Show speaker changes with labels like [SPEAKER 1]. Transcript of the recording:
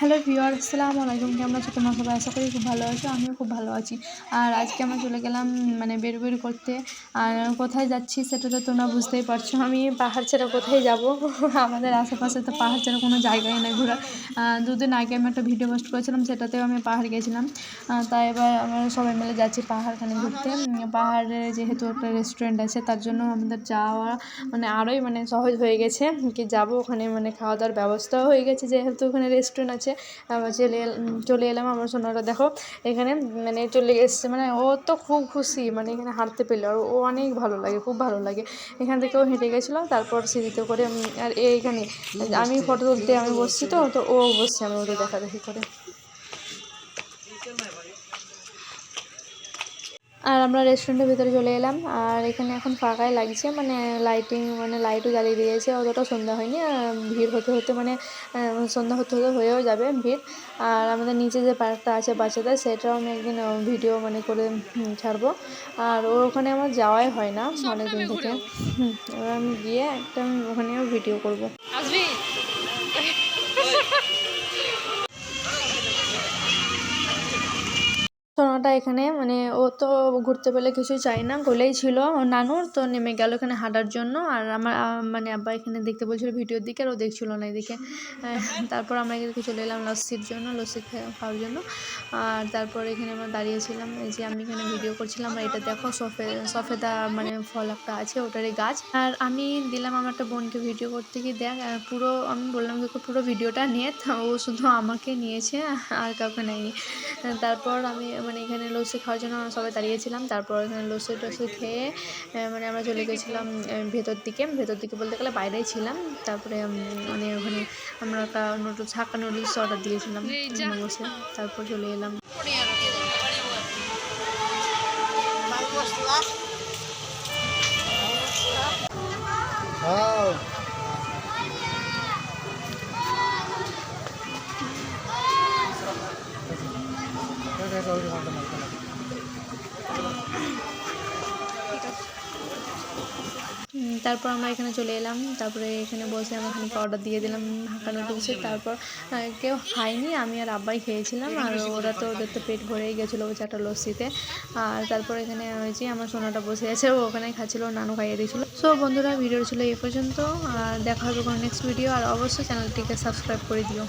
[SPEAKER 1] Hello viewer আসসালামু আলাইকুম। কেমন আছো তোমরা সবাই? আশা করি খুব ভালো আছো আমিও খুব ভালো আছি। আর আজকে আমরা চলে গেলাম মানে বের বের করতে। আর কোথায় যাচ্ছি সেটা তো তোমরা বুঝতেই পারছ। আমি পাহাড় ছাড়া কোথায় যাব? আমাদের আশেপাশে তো পাহাড় ছাড়া কোনো জায়গাই নেই আহ, দুদিন আগে আমি একটা ভিডিও পোস্ট করেছিলাম সেটাতেও আমি পাহাড় গেছিলাম। তাই এবার আমরা সবাই মিলে যাচ্ছি পাহাড়খানে ঘুরতে। পাহাড়ে যেহেতু একটা রেস্টুরেন্ট আছে তার জন্য আমাদের যাওয়া মানে আরোই মানে সহজ হয়ে গেছে। কি যাব ওখানে মানে খাওয়া দাওয়ার ব্যবস্থাও হয়ে গেছে যেহেতু ওখানে রেস্টুরেন্ট আছে। আবার চলে চলে এলাম। আমার সোনারা দেখো এখানে মানে চলে এসছে। মানে ও তো খুব খুশি মানে এখানে হাঁটতে পেলে। আর ও অনেক ভালো লাগে খুব ভালো লাগে। এখান থেকেও হেঁটে গেছিল তারপর সিঁড়িতে করে আর এইখানে আমি ফটো তুলতে আমি বসছি তো তো ও বসছে আমি ওদের দেখা দেখি করে। আর আমরা রেস্টুরেন্টের ভিতরে চলে এলাম। আর এখানে এখন ফাঁকাই লাগছে মানে লাইটিং মানে লাইটও জ্বালিয়ে দিয়েছে। অতটা সন্ধ্যা হয়নি আর ভিড় হতে হতে মানে সন্ধ্যা হতে হতে হয়েও যাবে ভিড়। আর আমাদের নিচে যে পার্কটা আছে বাচ্চাদের সেটাও আমি একদিন ভিডিও মানে করে ছাড়বো। আর ওর ওখানে আমার যাওয়াই হয় না অনেক দিন থেকে। হুম, এবার আমি গিয়ে একটা আমি ওখানেও ভিডিও করব।
[SPEAKER 2] আসবি
[SPEAKER 1] সোনাটা এখানে মানে ও তো ঘুরতে পেলে কিছু চাই না গোলেই ছিল। ওর নানুর তো নেমে গেল এখানে হাঁটার জন্য আর আমার মানে আব্বা এখানে দেখতে বলছিল ভিডিওর দিকে আর ও দেখছিল না এদিকে। আহ, তারপর আমরা এদিকে চলে এলাম লস্যির জন্য লস্যি খাওয়ার জন্য। আর তারপর এখানে আমরা দাঁড়িয়েছিলাম এই যে আমি এখানে ভিডিও করছিলাম আর এটা দেখো সফে সফেদা মানে ফল একটা আছে ওটারই গাছ। আর আমি দিলাম আমার একটা বোনকে ভিডিও করতে গিয়ে দেখ পুরো আমি বললাম যে পুরো ভিডিওটা নিয়ে ও শুধু আমাকে নিয়েছে আর কাউকে নেয়নি। তারপর আমি মানে এখানে লস্যি খাওয়ার জন্য আমরা সবাই দাঁড়িয়েছিলাম। তারপর এখানে লস্যি টস্যি খেয়ে মানে আমরা চলে গেছিলাম ভেতর দিকে। ভেতর দিকে বলতে গেলে বাইরেই ছিলাম। তারপরে মানে ওখানে আমরা একটা নুডলস হাক্কা নুডলস অর্ডার দিয়েছিলাম বসে তারপর চলে এলাম।
[SPEAKER 3] Wow.
[SPEAKER 1] তারপর আমরা এখানে চলে এলাম। তারপরে এখানে বসে আমরা খানিক অর্ডার দিয়ে দিলাম হাঁকা নুডলসের তারপর কেউ খায়নি, আমি আর আব্বাই খেয়েছিলাম। আর ওরা তো ওদের তো পেট ভরেই গেছিল ওই চারটা লস্যিতে। আর তারপর এখানে হয়েছে আমার সোনাটা বসে আছে, ও ওখানে খাচ্ছিলো, নানু খাইয়ে দিয়েছিলো। সো বন্ধুরা ভিডিও ছিল এই পর্যন্ত। আর দেখা হবে কোনো নেক্সট ভিডিও আর অবশ্যই চ্যানেলটিকে সাবস্ক্রাইব করে দিও।